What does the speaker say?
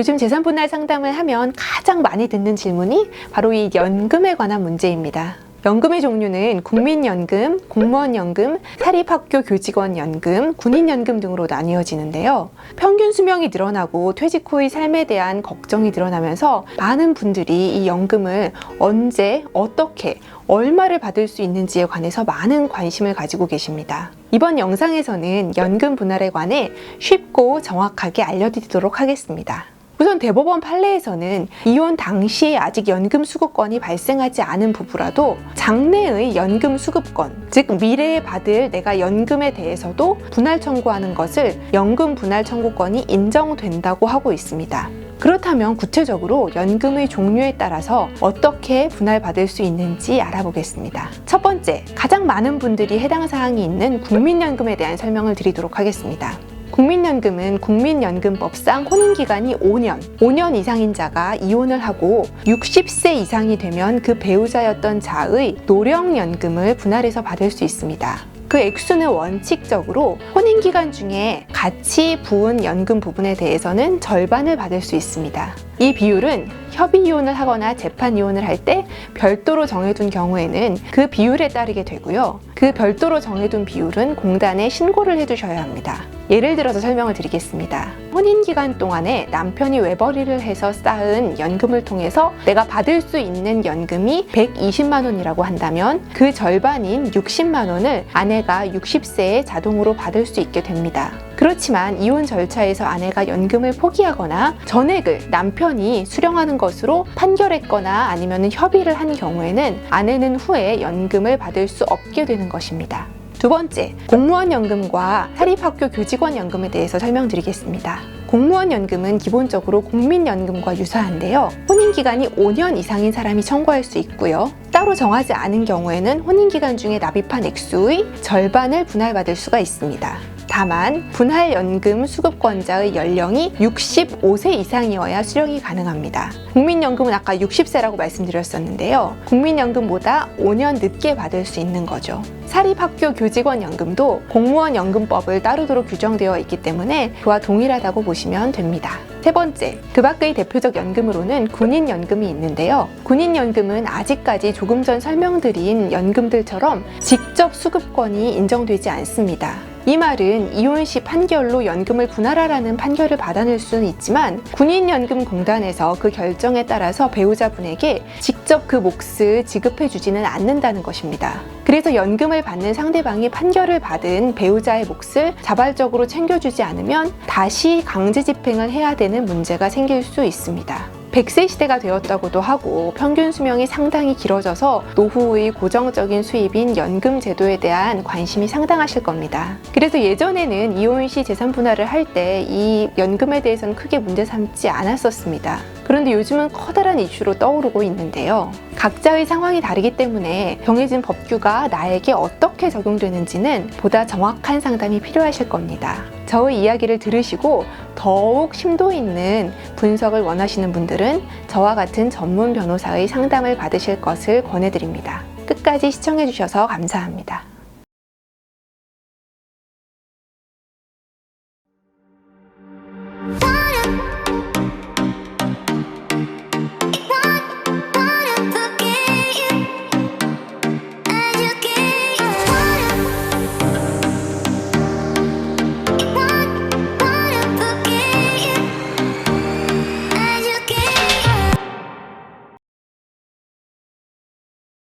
요즘 재산 분할 상담을 하면 가장 많이 듣는 질문이 바로 이 연금에 관한 문제입니다. 연금의 종류는 국민연금, 공무원연금, 사립학교 교직원연금, 군인연금 등으로 나뉘어지는데요. 평균 수명이 늘어나고 퇴직 후의 삶에 대한 걱정이 늘어나면서 많은 분들이 이 연금을 언제, 어떻게, 얼마를 받을 수 있는지에 관해서 많은 관심을 가지고 계십니다. 이번 영상에서는 연금 분할에 관해 쉽고 정확하게 알려드리도록 하겠습니다. 우선 대법원 판례에서는 이혼 당시에 아직 연금 수급권이 발생하지 않은 부부라도 장래의 연금 수급권, 즉 미래에 받을 내가 연금에 대해서도 분할 청구하는 것을 연금 분할 청구권이 인정된다고 하고 있습니다. 그렇다면 구체적으로 연금의 종류에 따라서 어떻게 분할받을 수 있는지 알아보겠습니다. 첫 번째, 가장 많은 분들이 해당 사항이 있는 국민연금에 대한 설명을 드리도록 하겠습니다. 국민연금은 국민연금법상 혼인기간이 5년, 5년 이상인 자가 이혼을 하고 60세 이상이 되면 그 배우자였던 자의 노령연금을 분할해서 받을 수 있습니다. 그 액수는 원칙적으로 혼인기간 중에 같이 부은 연금 부분에 대해서는 절반을 받을 수 있습니다. 이 비율은 협의 이혼을 하거나 재판 이혼을 할 때 별도로 정해둔 경우에는 그 비율에 따르게 되고요. 그 별도로 정해둔 비율은 공단에 신고를 해두셔야 합니다. 예를 들어서 설명을 드리겠습니다. 혼인 기간 동안에 남편이 외벌이를 해서 쌓은 연금을 통해서 내가 받을 수 있는 연금이 120만 원이라고 한다면 그 절반인 60만 원을 아내가 60세에 자동으로 받을 수 있게 됩니다. 그렇지만 이혼 절차에서 아내가 연금을 포기하거나 전액을 남편이 수령하는 것 으로 판결했거나 아니면 협의를 한 경우에는 아내는 후에 연금을 받을 수 없게 되는 것입니다. 두 번째, 공무원 연금과 사립학교 교직원 연금에 대해서 설명드리겠습니다. 공무원 연금은 기본적으로 국민연금과 유사한데요. 혼인 기간이 5년 이상인 사람이 청구할 수 있고요. 따로 정하지 않은 경우에는 혼인 기간 중에 납입한 액수의 절반을 분할받을 수가 있습니다. 다만 분할연금 수급권자의 연령이 65세 이상이어야 수령이 가능합니다. 국민연금은 아까 60세라고 말씀드렸었는데요. 국민연금보다 5년 늦게 받을 수 있는 거죠. 사립학교 교직원 연금도 공무원 연금법을 따르도록 규정되어 있기 때문에 그와 동일하다고 보시면 됩니다. 세 번째, 그 밖의 대표적 연금으로는 군인연금이 있는데요. 군인연금은 아직까지 조금 전 설명드린 연금들처럼 직접 수급권이 인정되지 않습니다. 이 말은 이혼 시 판결로 연금을 분할하라는 판결을 받아낼 수는 있지만 군인연금공단에서 그 결정에 따라서 배우자분에게 직접 그 몫을 지급해 주지는 않는다는 것입니다. 그래서 연금을 받는 상대방이 판결을 받은 배우자의 몫을 자발적으로 챙겨주지 않으면 다시 강제 집행을 해야 되는 문제가 생길 수 있습니다. 100세 시대가 되었다고도 하고 평균 수명이 상당히 길어져서 노후의 고정적인 수입인 연금 제도에 대한 관심이 상당하실 겁니다. 그래서 예전에는 이혼 시 재산 분할을 할 때 이 연금에 대해서는 크게 문제 삼지 않았었습니다. 그런데 요즘은 커다란 이슈로 떠오르고 있는데요. 각자의 상황이 다르기 때문에 정해진 법규가 나에게 어떻게 적용되는지는 보다 정확한 상담이 필요하실 겁니다. 저의 이야기를 들으시고 더욱 심도 있는 분석을 원하시는 분들은 저와 같은 전문 변호사의 상담을 받으실 것을 권해드립니다. 끝까지 시청해주셔서 감사합니다.